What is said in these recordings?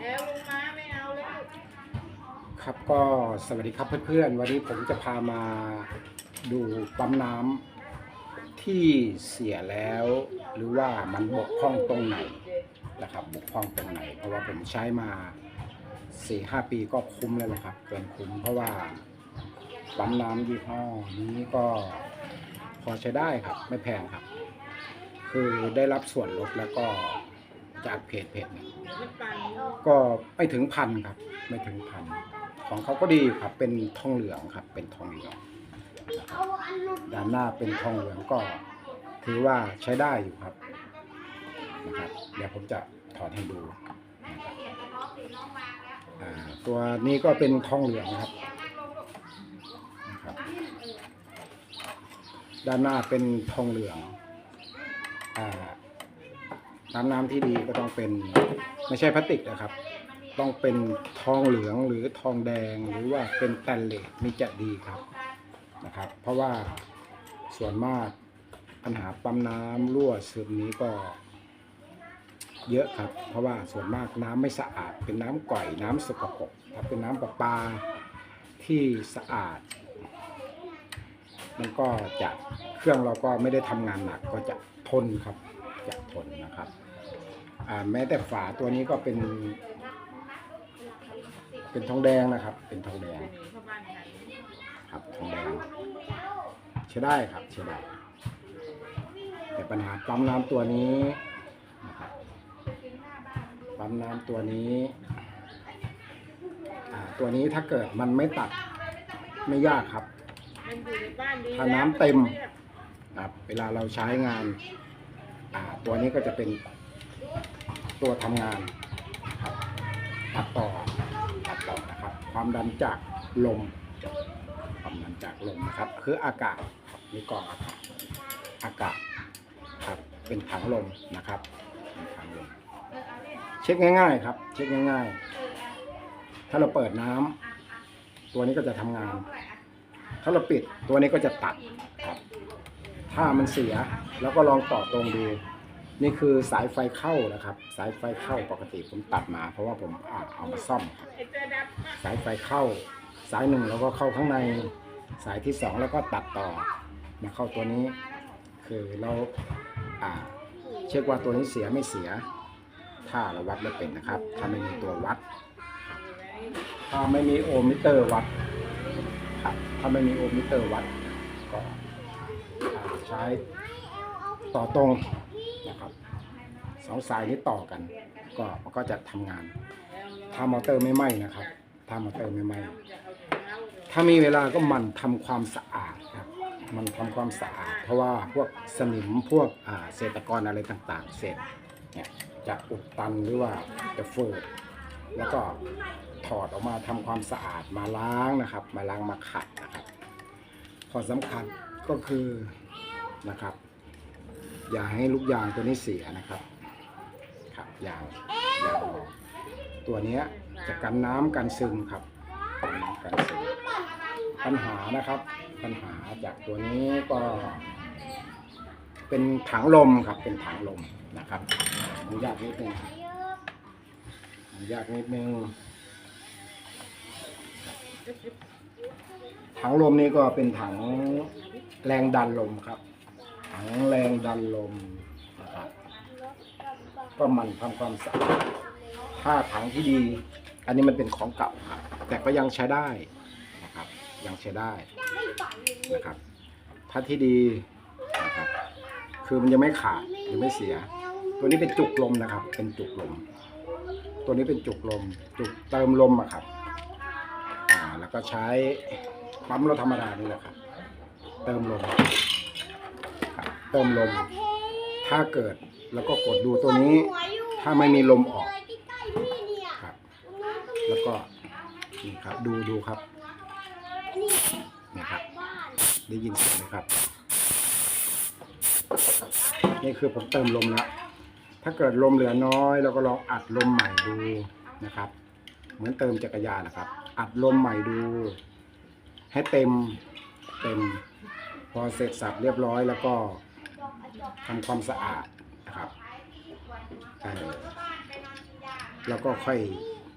แล้วลงมาไม่เอาเลยลูกครับก็สวัสดีครับเพื่อนๆ วันนี้ผมจะพามาดูปั๊มน้ำที่เสียแล้ว หรือว่ามันบกพร่องตรงไหนนะครับบกพร่องตรงไหน เพราะว่าผมใช้มา4ีหปีก็คุ้มแล้วนะครับเกินคุ้มเพราะว่าปั๊มน้ำยี่ห้อนี้ก็พอใช้ได้ครับ ไม่แพงครับ คือได้รับส่วนลดแล้วก็ จากเพจเพจเนี่ยไม่ปั่นก็ไม่ถึงพันครับ ไม่ถึงพันของเขาก็ดีครับ เป็นทองเหลืองครับ เป็นทองเหลืองนะครับด้านหน้าเป็นทองเหลืองก็ถือว่าใช้ได้อยู่ครับนะครับเดี๋ยวผมจะถอดให้ดูนะครับอ่าตัวนี้ก็เป็นทองเหลืองนะครับนะครับ ด้านหน้าเป็นทองเหลืองอ่า น้ำน้ำที่ดีก็ต้องเป็นไม่ใช่พลาสติกนะครับ ต้องเป็นทองเหลืองหรือทองแดงหรือว่าเป็นแตนเลสนี่จะดีครับนะครับ เพราะว่าส่วนมากปัญหาปั๊มน้ำรั่วซึมนี้ก็ เยอะครับ เพราะว่าส่วนมากน้ำไม่สะอาด เป็นน้ำก่อยน้ำสกปรกถ้าเป็นน้ำประปาที่สะอาด มันก็จะเครื่องเราก็ไม่ได้ทำงานหนักก็จะทนครับ จะทนนะครับแม้แต่ฝาตัวนี้ก็เป็น เป็นทองแดงนะครับ เป็นทองแดง ครับทองแดงใช้ได้ครับใช้ได้ แต่ปัญหาปั๊มน้ำตัวนี้นะครับปั๊มน้ำตัวนี้ตัวนี้ถ้าเกิดมันไม่ตัดไม่ยากครับถ้าน้ำเต็มครับเวลาเราใช้งาน ตัวนี้ก็จะเป็นตัวทำงานครับตัดต่อตัดต่อนะครับ ความดันจากลมความดันจากลมนะครับ คืออากาศครับนี่กองอากาศอากาศครับเป็นถังลมนะครับเป็นถังลมเช็คง่าย ๆ ครับ เช็คง่าย ๆ ถ้าเราเปิดน้ำตัวนี้ก็จะทำงาน ถ้าเราปิดตัวนี้ก็จะตัดครับ ถ้ามันเสียแล้วก็ลองต่อตรงดู นี่คือสายไฟเข้านะครับ สายไฟเข้าปกติผมตัดมา เพราะว่าผมอาเอามาซ่อมครับสายไฟเข้า สายหนึ่งแล้วก็เข้าข้างใน สายที่สองแล้วก็ตัดต่อมาเข้าตัวนี้ คือเราอ่าเช็คว่าตัวนี้เสียไม่เสีย ถ้าเราวัดไม่เป็นนะครับ ถ้าไม่มีตัววัด ถ้าไม่มีโอมิเตอร์วัดครับถ้าไม่มีโอมิเตอร์วัดก็ใช้ต่อตรง สองสายนี้ต่อกัน ก็มันก็จะทำงาน ถ้ามอเตอร์ไม่ไหม้นะครับ ถ้ามอเตอร์ไม่ไหม้ถ้ามีเวลาก็มันทำความสะอาดครับ มันทำความสะอาด เพราะว่าพวกสนิมพวกเศษตะกอนอะไรต่างๆ เศษเนี่ยจะอุดตันหรือว่าจะเฟิดแล้วก็ถอดออกมาทำความสะอาดมาล้างนะครับ มาล้างมาขัดนะครับข้อสำคัญก็คือนะครับ อย่าให้ลูกยางตัวนี้เสียนะครับ ยางยางออกตัวนี้จะกันน้ำกันซึมครับกันน้ำกันซึมปัญหานะครับ ปัญหาจากตัวนี้ก็ เป็นถังลมครับ เป็นถังลมนะครับอนุญาตนิดนึงอนุญาตนิดนึงถังลมนี้ก็เป็นถังแรงดันลมครับ ถังแรงดันลม ก็หมันทำความสะอาดถ้าถังที่ดี อันนี้มันเป็นของเก่าครับแต่ก็ยังใช้ได้นะครับ ยังใช้ได้นะครับ ถ้าที่ดีนะครับ คือมันยังไม่ขาดยังไม่เสีย ตัวนี้เป็นจุกลมนะครับ เป็นจุกลม ตัวนี้เป็นจุกลม จุกเติมลมอะครับอ่าแล้วก็ใช้ปั๊มเรถธรรมดานี่แหละครับ เติมลมครับเติมลม ถ้าเกิด แล้วก็กดดูตัวนี้ ถ้าไม่มีลมออกครับ แล้วก็นี่ครับดูดูครับนี่ครับ ได้ยินเสียงไหมครับ นี่คือผมเติมลมแล้ว ถ้าเกิดลมเหลือน้อยเราก็ลองอัดลมใหม่ดูนะครับ เหมือนเติมจักรยานนะครับ อัดลมใหม่ดู ให้เต็มเต็มพอเสร็จสับเรียบร้อยแล้วก็ทำความสะอาดนะครับเออ แล้วก็ค่อย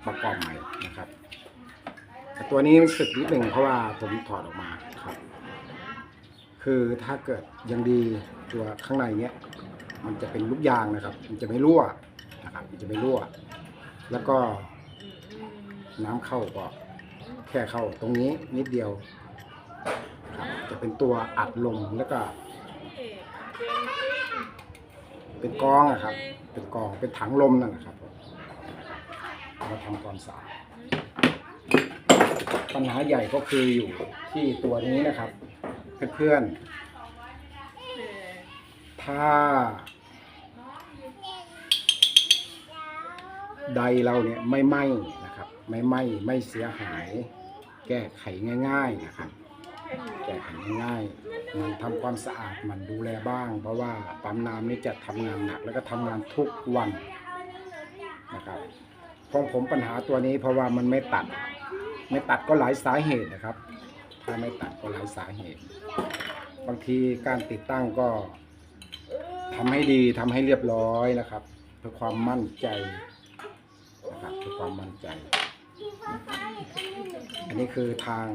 ประกอบใหม่นะครับ ตัวนี้สึกนิดหนึ่งเพราะว่าผมถอดออกมาครับ คือถ้าเกิดยังดีตัวข้างในเนี้ย มันจะเป็นลูกยางนะครับ มันจะไม่รั่วนะครับมันจะไม่รั่ว แล้วก็น้ำเข้าก็แค่เข้าตรงนี้นิดเดียวครับจะเป็นตัวอัดลมแล้วก็ เป็นกองอะครับ เป็นกองเป็นถังลมนั่นแหละครับมาทำความสะอาดปัญหาใหญ่ก็คืออยู่ที่ตัวนี้นะครับ เพื่อนๆถ้า ใดเราเนี่ยไม่ไหม้นะครับ ไม่ไหม้ไม่เสียหาย แก้ไขง่าย ๆนะครับ แก้ไขง่ายๆมันทำความสะอาดมันดูแลบ้าง เพราะว่าปั๊มน้ำนี่จะทำงานหนัก แล้วก็ทำงานทุกวันนะครับของผมปัญหาตัวนี้เพราะว่ามันไม่ตัด ไม่ตัดก็หลายสาเหตุนะครับ ถ้าไม่ตัดก็หลายสาเหตุ บางทีการติดตั้งก็ทำให้ดีทำให้เรียบร้อยนะครับ เพื่อความมั่นใจนะครับเพื่อความมั่นใจ อันนี้คือทาง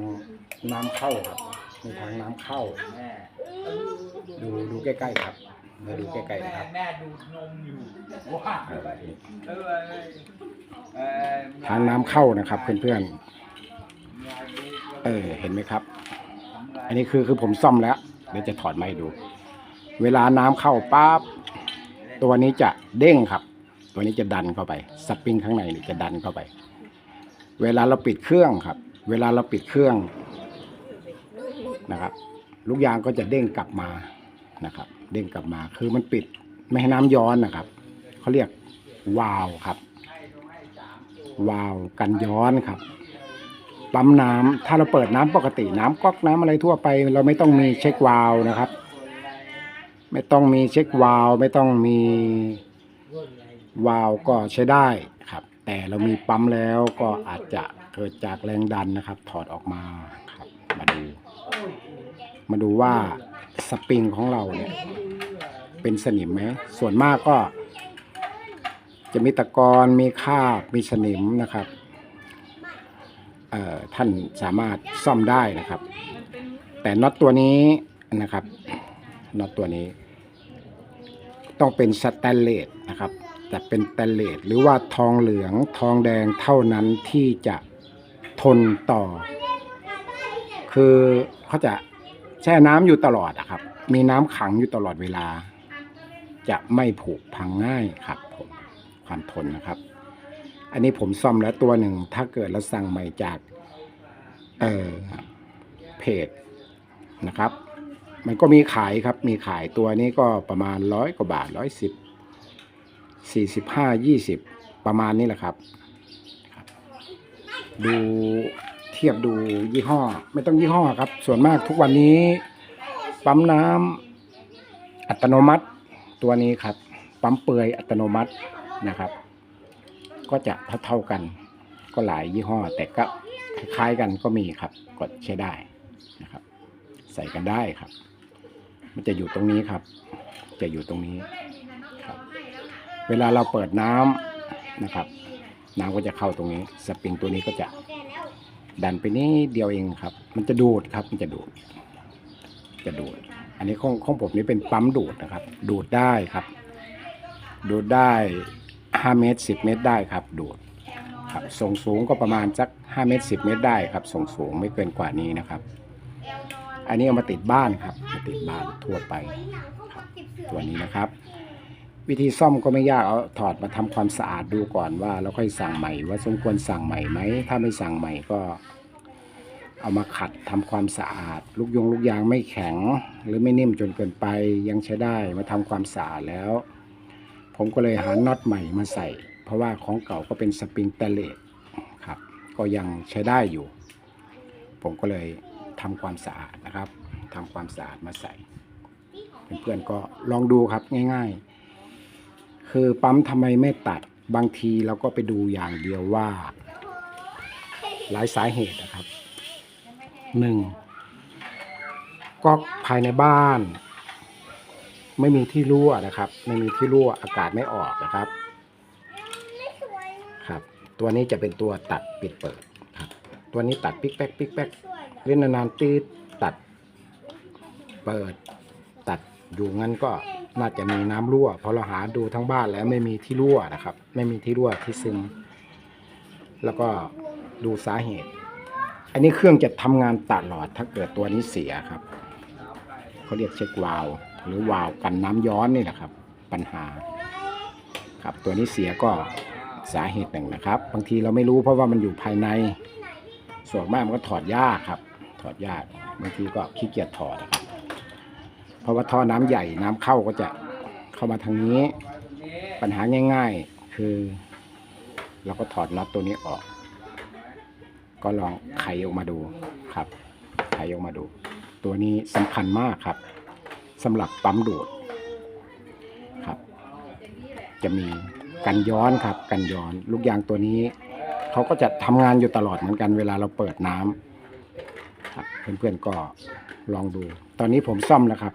น้ำเข้าครับมีทางน้ำเข้า แม่ดูดูใกล้ๆครับมาดูใกล้ๆแม่นะครับแม่ดูดนมอยู่ว่าเออเออทางน้ำเข้านะครับเพื่อนๆ เออเห็นไหมครับ อันนี้คือคือผมซ่อมแล้วเดี๋ยวจะถอดมาให้ดู เวลาน้ำเข้าปั๊บตัวนี้จะเด้งครับ ตัวนี้จะดันเข้าไปสปริงข้างในนี่จะดันเข้าไป เวลาเราปิดเครื่องครับ เวลาเราปิดเครื่องนะครับ ลูกยางก็จะเด้งกลับมานะครับ เด้งกลับมาคือมันปิดไม่ให้น้ำย้อนนะครับเขาเรียกวาล์วครับ วาล์วกันย้อนครับ ปั๊มน้ำถ้าเราเปิดน้ำปกติน้ำก๊อกน้ำอะไรทั่วไป เราไม่ต้องมีเช็ควาล์วนะครับ ไม่ต้องมีเช็ควาล์วไม่ต้องมีวาล์วก็ใช้ได้ครับ แต่เรามีปั๊มแล้วก็อาจจะเกิดจากแรงดันนะครับ ถอดออกมาครับมาดู มาดูว่าสปริงของเราเนี่ยเป็นสนิมไหมส่วนมากก็ จะมีตะกอนมีคาบมีสนิมนะครับเอ่อท่านสามารถซ่อมได้นะครับ แต่น็อตตัวนี้นะครับน็อตตัวนี้ ต้องเป็นสแตนเลสนะครับ แต่เป็นแตเลสหรือว่าทองเหลืองทองแดงเท่านั้นที่จะทนต่อ คือเขาจะแช่น้ำอยู่ตลอดอะครับ มีน้ำขังอยู่ตลอดเวลา จะไม่ผุพังง่ายครับผมความทนนะครับ อันนี้ผมซ่อมแล้วตัวหนึ่งถ้าเกิดเราสั่งใหม่จากเอ่อเพจนะครับ มันก็มีขายครับ มีขายตัวนี้ก็ประมาณร้อยกว่าบาทร้อยสิบ สี่สิบห้ายี่สิบประมาณนี้แหละครับ ดูเทียบดูยี่ห้อ ไม่ต้องยี่ห้อครับ ส่วนมากทุกวันนี้ ปั๊มน้ำอัตโนมัติตัวนี้ครับ ปั๊มเปื่อยอัตโนมัตินะครับ ก็จะเท่าๆกัน ก็หลายยี่ห้อ แต่ก็คล้ายๆกันก็มีครับ กดใช้ได้นะครับ ใส่กันได้ครับ มันจะอยู่ตรงนี้ครับ จะอยู่ตรงนี้ เวลาเราเปิดน้ำนะครับ น้ำก็จะเข้าตรงนี้ สปริงตัวนี้ก็จะดันไปนิดเดียวเองครับ มันจะดูดครับ มันจะดูด จะดูด อันนี้ของของผมนี่เป็นปั๊มดูดนะครับ ดูดได้ครับ ดูดได้ห้าเมตรสิบเมตรได้ครับ ดูดครับส่งสูงก็ประมาณสัก5เมตร10เมตรได้ครับ ส่งสูงไม่เกินกว่านี้นะครับ อันนี้เอามาติดบ้านครับมาติดบ้านทั่วไปครับตัวนี้นะครับ วิธีซ่อมก็ไม่ยากเอาถอดมาทำความสะอาดดูก่อนว่าแล้วค่อยสั่งใหม่ ว่าสมควรสั่งใหม่ไหมถ้าไม่สั่งใหม่ก็ เอามาขัดทำความสะอาด ลูกยงลูกยางไม่แข็ง หรือไม่นิ่มจนเกินไปยังใช้ได้มาทำความสะอาดแล้ว ผมก็เลยหาน็อตใหม่มาใส่ เพราะว่าของเก่าก็เป็นสปริงเตเลตครับ ก็ยังใช้ได้อยู่ ผมก็เลยทำความสะอาดนะครับทำความสะอาดมาใส่เพื่อนๆก็ลองดูครับง่าย ๆ คือปั๊มทำไมไม่ตัดบางทีเราก็ไปดูอย่างเดียวว่า หลายสาเหตุนะครับหนึ่งก๊อกภายในบ้าน ไม่มีที่รั่วนะครับ ไม่มีที่รั่วอากาศไม่ออกนะครับครับ ตัวนี้จะเป็นตัวตัดปิดเปิดครับ ตัวนี้ตัดปิ๊กแป๊กปิ๊กแป๊กเล่นนานๆตีตัด เปิด ตัดอยู่งั้นก็ น่าจะมีน้ำรั่วเพราะเราหาดูทั้งบ้านแล้วไม่มีที่รั่วนะครับ ไม่มีที่รั่วที่ซึม แล้วก็ดูสาเหตุ อันนี้เครื่องจะทำงานตลอดถ้าเกิดตัวนี้เสียครับเขาเรียกเช็ควาล์วหรือวาล์วกันน้ำย้อนนี่แหละครับ ปัญหา ครับตัวนี้เสียก็สาเหตุหนึ่งนะครับ บางทีเราไม่รู้เพราะว่ามันอยู่ภายในส่วนมากมันก็ถอดยากครับ ถอดยากบางทีก็ขี้เกียจถอดนะครับ ราะว่าท่อน้ำใหญ่น้ำเข้าก็จะเข้ามาทางนี้ ปัญหาง่าย ๆ คือ เราก็ถอดน็อตตัวนี้ออก ก็ลองไขออกมาดูครับ ไขออกมาดู ตัวนี้สำคัญมากครับสำหรับปั๊มดูดครับ จะมีกันย้อนครับ กันย้อน ลูกยางตัวนี้เขาก็จะทำงานอยู่ตลอดเหมือนกันเวลาเราเปิดน้ำครับเพื่อนๆก็ลองดู ตอนนี้ผมซ่อมแล้วครับ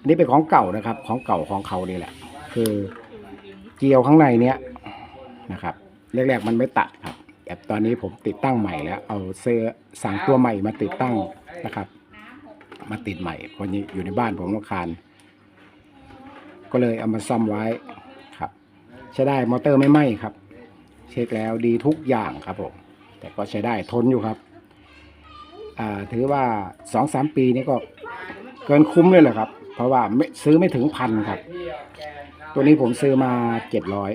อันนี้เป็นของเก่านะครับ ของเก่าของเขานี่แหละ คือเกลียวข้างในเนี้ยนะครับแรกๆมันไม่ตัดครับแต่ตอนนี้ผมติดตั้งใหม่แล้ว เอาเสื้อสั่งตัวใหม่มาติดตั้งนะครับ มาติดใหม่เพราะนี้อยู่ในบ้านผมรำคาญก็เลยเอามาซ่อมไว้ครับใช้ได้มอเตอร์ไม่ไหม้ครับ เช็คแล้วดีทุกอย่างครับผมแต่ก็ใช้ได้ทนอยู่ครับอ่าถือว่าสองสามปีนี้ก็เกินคุ้มเลยแหละครับ เพราะว่าไม่ซื้อไม่ถึงพันครับ ตัวนี้ผมซื้อมาเจ็ดร้อย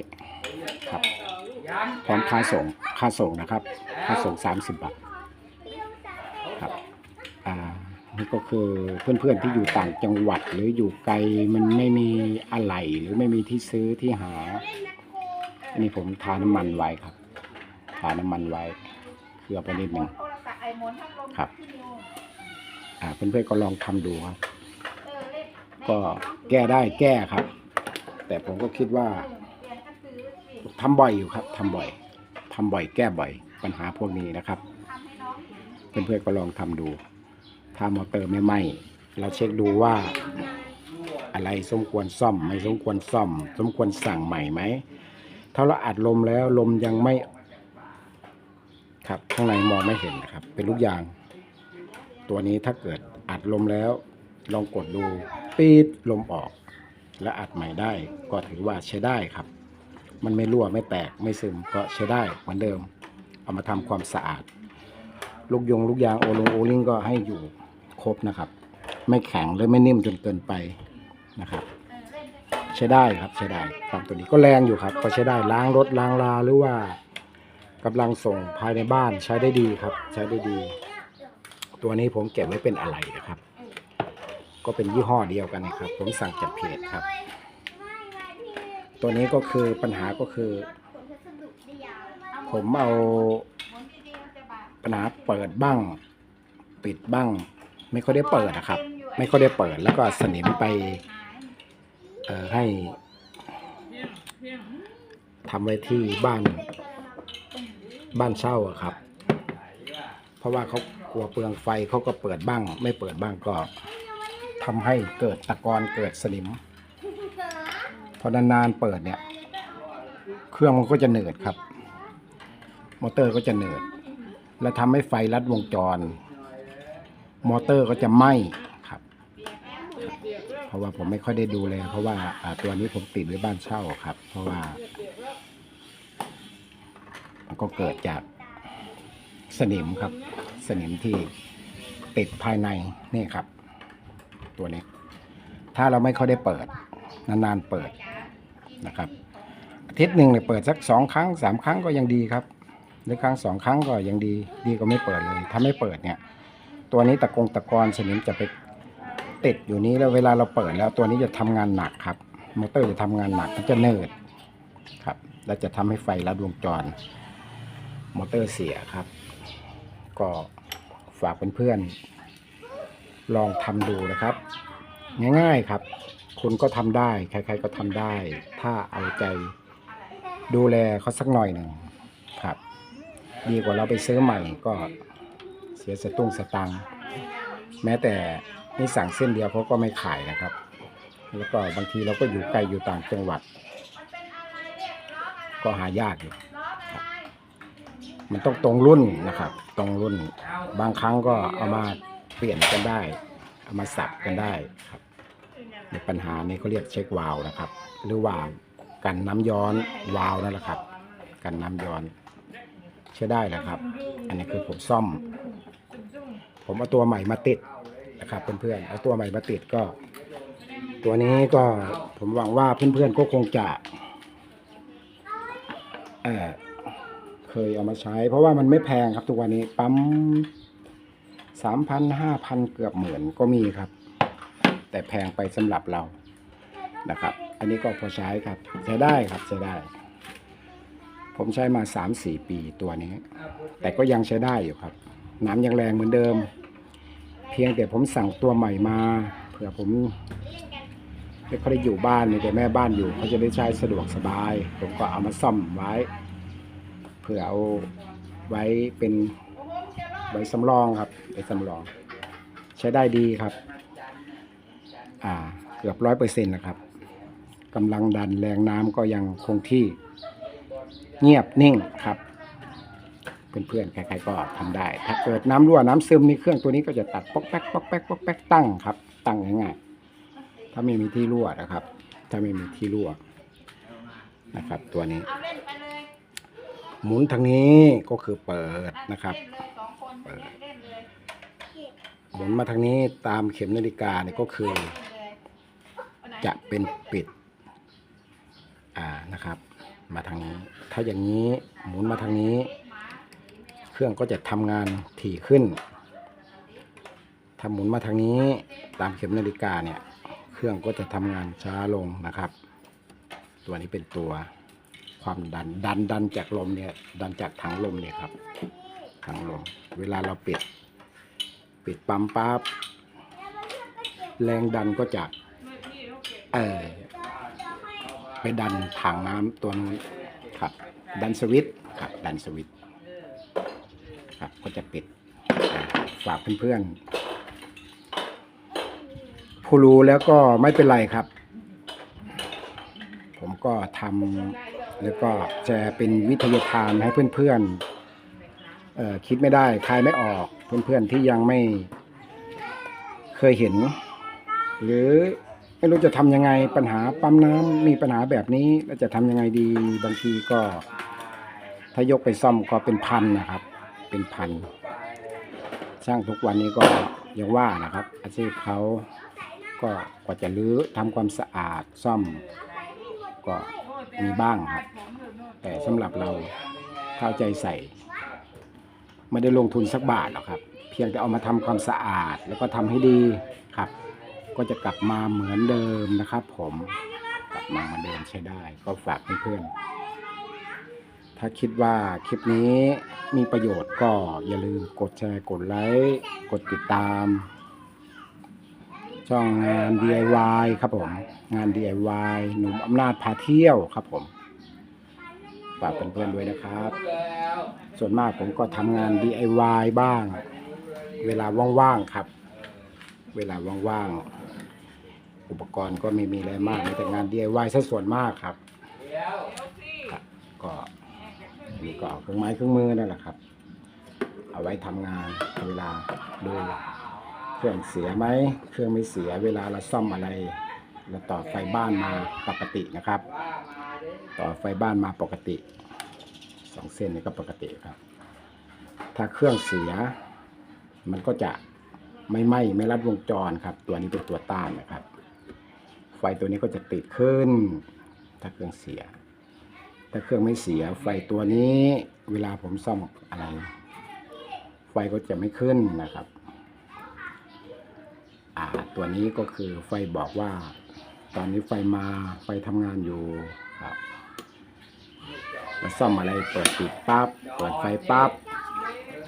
ครับพร้อมค่าส่งค่าส่งนะครับ ค่าส่งสามสิบบาทครับอ่านี่ก็คือเพื่อนๆที่อยู่ต่างจังหวัดหรืออยู่ไกลมันไม่มีอะไรหรือไม่มีที่ซื้อที่หานนี้ผมทาน้ำมันไว้ครับ ทาน้ำมันไว้เกลือไปนิดหนึ่งครับอ่าเพื่อนๆก็ลองทำดูครับ ก็แก้ได้แก้ครับ แต่ผมก็คิดว่าทำบ่อยอยู่ครับทำบ่อยทำบ่อย แก้บ่อย ปัญหาพวกนี้นะครับ เพื่อนๆก็ลองทำดูถ้ามอเตอร์ไม่ไหม้เราเช็คดูว่า อะไรสมควรซ่อม ไม่สมควรซ่อม สมควรสั่งใหม่ไหมถ้าเราอัดลมแล้วลมยังไม่ ครับข้างในมองไม่เห็นนะครับ เป็นลูกยาง ตัวนี้ถ้าเกิดอัดลมแล้ว ลองกดดู ปีดลมออก และอัดใหม่ได้ก็ถือว่าใช้ได้ครับ มันไม่รั่วไม่แตกไม่ซึมก็ใช้ได้เหมือนเดิม เอามาทำความสะอาด ลูกยงลูกยางโอลงโอลิงก็ให้อยู่ครบนะครับ ไม่แข็งและไม่นิ่มจนเกินไปนะครับ ใช้ได้ครับใช้ได้ครับตัวนี้ก็แรงอยู่ครับ ก็ใช้ได้ล้างรถล้างลาหรือว่ากำลังส่งภายในบ้านใช้ได้ดีครับ ใช้ได้ดี ตัวนี้ผมเก็บไว้เป็นอะไรนะครับ ก็เป็นยี่ห้อเดียวกันนะครับ ผมสั่งจากเพจครับ ตัวนี้ก็คือปัญหาก็คือ ผมเอาปัญหาเปิดบ้าง ปิดบ้าง ไม่ค่อยได้เปิดนะครับ ไม่ค่อยได้เปิดแล้วก็สนิมไปเออให้ทำไว้ที่บ้านบ้านเช่าอะครับ เพราะว่าเขากลัวเปลืองไฟเขาก็เปิดบ้าง ไม่เปิดบ้างก็ ทำให้เกิดตะกอนเกิดสนิม พอนานๆเปิดเนี่ย เครื่องมันก็จะเหนืดครับ มอเตอร์ก็จะเหนืดและทำให้ไฟลัดวงจร มอเตอร์ก็จะไหม้ครับ เพราะว่าผมไม่ค่อยได้ดูเลย เพราะว่าอ่าตัวนี้ผมติดไว้บ้านเช่าครับ เพราะว่ามันก็เกิดจากสนิมครับ สนิมที่ติดภายในนี่ครับ ตัวนี้ถ้าเราไม่ค่อยได้เปิด นานๆเปิดนะครับอาทิตย์หนึ่งเนี่ยเปิดสักสองครั้งสามครั้งก็ยังดีครับหรือครั้งสองครั้งก็ยังดีดีกว่าไม่เปิดเลย ถ้าไม่เปิดเนี่ย ตัวนี้ตะกงตะกอนสนิมจะไปติดอยู่นี้แล้วเวลาเราเปิดแล้วตัวนี้จะทำงานหนักครับมอเตอร์จะทำงานหนักมันจะเนิดครับและจะทำให้ไฟลัดวงจร มอเตอร์เสียครับ ก็ฝากเพื่อนๆ ลองทำดูนะครับ ง่ายๆครับ คุณก็ทำได้ ใครๆก็ทำได้ ถ้าเอาใจดูแลเขาสักหน่อยหนึ่งครับ ดีกว่าเราไปซื้อใหม่ก็เสียสตุ้งสตังแม้แต่นี่สั่งเส้นเดียวเขาก็ไม่ขายนะครับ แล้วก็บางทีเราก็อยู่ไกลอยู่ต่างจังหวัด ก็หายากอยู่มันต้องตรงรุ่นนะครับ ตรงรุ่น บางครั้งก็เอามา เปลี่ยนกันได้ เอามาสับกันได้ครับในปัญหานี้เขาเรียกเช็ควาล์วนะครับ หรือว่ากันน้ำย้อนวาล์วนั่นแหละครับ กันน้ำย้อนใช้ได้นะครับ อันนี้คือผมซ่อม ผมเอาตัวใหม่มาติดนะครับเพื่อนๆเอาตัวใหม่มาติดก็ ตัวนี้ก็ผมหวังว่าเพื่อนๆก็คงจะเออเคยเอามาใช้ เพราะว่ามันไม่แพงครับทุกวันนี้ปั๊ม สามพันห้าพันเกือบหมื่นก็มีครับ แต่แพงไปสำหรับเรานะครับ อันนี้ก็พอใช้ครับใช้ได้ครับใช้ได้ ผมใช้มาสามสี่ปีตัวนี้ แต่ก็ยังใช้ได้อยู่ครับ น้ำยังแรงเหมือนเดิม เพียงแต่ผมสั่งตัวใหม่มาเผื่อผมไม่ค่อยได้อยู่บ้านมีแต่แม่บ้านอยู่เขาจะได้ใช้สะดวกสบาย ผมก็เอามาซ่อมไว้ เผื่อเอาไว้เป็น ไว้สำรองครับไว้สำรอง ใช้ได้ดีครับ อ่า เกือบร้อยเปอร์เซ็นต์นะครับกำลังดันแรงน้ำก็ยังคงที่เงียบนิ่งครับเพื่อนๆใครๆก็ทำได้ ถ้าเกิดน้ำรั่วน้ำซึมในเครื่องตัวนี้ก็จะตัดป๊อกแป๊กป๊อกแป๊กป๊อกแป๊กตั้งครับ ตั้งง่ายๆถ้าไม่มีที่รั่วนะครับ ถ้าไม่มีที่รั่วนะครับ ตัวนี้ หมุนทางนี้ก็คือเปิดนะครับ เล่นเลยสอนเนี่ยเล่นเลยหมุนมาทางนี้ตามเข็มนาฬิกาเนี่ยก็คือ จะเป็นปิด อ่านะครับ มาทางนี้ ถ้าอย่างนี้หมุนมาทางนี้ เครื่องก็จะทำงานถี่ขึ้นถ้าหมุนมาทางนี้ตามเข็มนาฬิกาเนี่ย เครื่องก็จะทำงานช้าลงนะครับ ตัวนี้เป็นตัวความดันดันดันจากลมเนี่ย ดันจากถังลมเนี่ยครับ ถังลมเวลาเราปิด ปิดปั๊มปั๊บแรงดันก็จะเออไปดันถังน้ำตัวนู้นครับ ดันสวิตครับ ดันสวิตครับก็จะปิดฝากเพื่อนๆผู้รู้แล้วก็ไม่เป็นไรครับ ผมก็ทำแล้วก็จะเป็นวิทยาทานให้เพื่อนๆ คิดไม่ได้ทายไม่ออก เพื่อนๆที่ยังไม่เคยเห็น หรือไม่รู้จะทำยังไงปัญหาปั๊มน้ำมีปัญหาแบบนี้แล้วจะทำยังไงดีบางทีก็ถ้ายกไปซ่อมก็เป็นพันนะครับ เป็นพันช่างทุกวันนี้ก็ยังว่านะครับ อาชีพเขาก็กว่าจะรื้อทำความสะอาดซ่อม ก็มีบ้างครับ แต่สำหรับเราเข้าใจใส่ ไม่ได้ลงทุนสักบาทหรอกครับ เพียงแต่เอามาทำความสะอาดแล้วก็ทำให้ดีครับ ก็จะกลับมาเหมือนเดิมนะครับ ผมกลับมาเหมือนเดิมใช้ได้ ก็ฝากเพื่อนๆถ้าคิดว่าคลิปนี้มีประโยชน์ก็อย่าลืมกดแชร์กดไลค์กดติดตาม ช่องงาน DIY ครับผม งาน DIY หนุ่มอำนาจพาเที่ยวครับผมฝากเพื่อนๆด้วยนะครับ ส่วนมากผมก็ทำงาน DIY บ้าง เวลาว่างๆครับ เวลาว่างๆ อุปกรณ์ก็ไม่มีอะไรมากมีแต่งาน DIY ซะส่วนมากครับครับ ก็อันนี้ก็เอาเครื่องไม้เครื่องมือนั่นแหละครับ เอาไว้ทำงานเวลาดูเครื่องเสียไหมเครื่องไม่เสียเวลาเราซ่อมอะไรเราต่อไฟบ้านมาปกตินะครับ ต่อไฟบ้านมาปกติ สองเส้นนี่ก็ปกติครับ ถ้าเครื่องเสีย มันก็จะไม่ไหม้ไม่รัดวงจรครับ ตัวนี้เป็นตัวต้านนะครับ ไฟตัวนี้ก็จะติดขึ้น ถ้าเครื่องเสีย ถ้าเครื่องไม่เสีย ไฟตัวนี้เวลาผมซ่อมอะไร ไฟก็จะไม่ขึ้นนะครับอ่าตัวนี้ก็คือไฟบอกว่า ตอนนี้ไฟมาไฟทำงานอยู่ครับ เราซ่อมอะไรเปิดปิดปั๊บเปิดไฟปั๊บ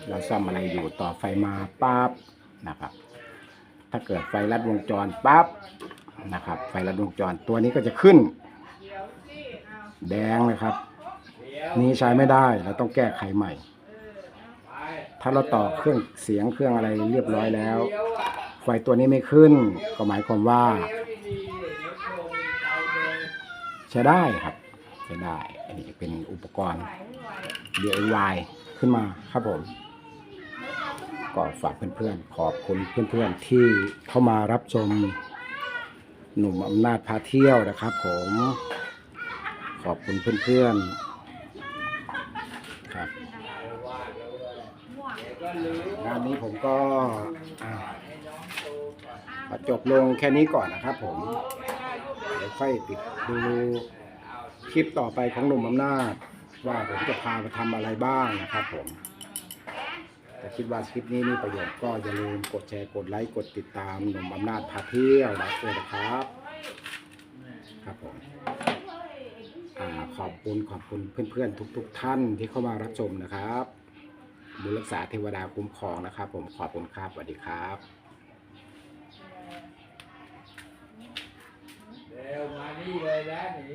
เราซ่อมอะไรอยู่ต่อไฟมาปั๊บนะครับ ถ้าเกิดไฟลัดวงจรปั๊บนะครับ ไฟลัดวงจรตัวนี้ก็จะขึ้น แดงนะครับ นี้ใช้ไม่ได้เราต้องแก้ไขใหม่ ถ้าเราต่อเครื่องเสียงเครื่องอะไรเรียบร้อยแล้ว ไฟตัวนี้ไม่ขึ้น ก็หมายความว่า ใช้ได้ครับใช้ได้ นนี้เป็นอุปกรณ์ DIY ขึ้นมาครับผม ก็ฝากเพื่อนๆ ขอบคุณเพื่อนๆ ที่เข้ามารับชมหนุ่มอำนาจพาเที่ยวนะครับผม ขอบคุณเพื่อนๆ ครับ งานนี้ผมก็จบลงแค่นี้ก่อนนะครับผม เดี๋ยวค่อยติดดู ลิปต่อไปของหนุ่มอำนาจ ว่าผมจะพาไปทำอะไรบ้างนะครับผมแต่คิดว่าคลิปนี้มีประโยชน์ก็อย่าลืมกดแชร์กดไลค์กดติดตามหนุ่มอำนาจพาเที่ยวนะด้วยนะครับครับผมอขอบคุณขอบคุณเพื่อนๆ ทุก ๆ ท่านที่เข้ามารับชมนะครับบุญรักษาเทวดาคุ้มครองนะครับ ผมขอบคุณครับสวัสดีครับเร็วมานี่เลยนะหนี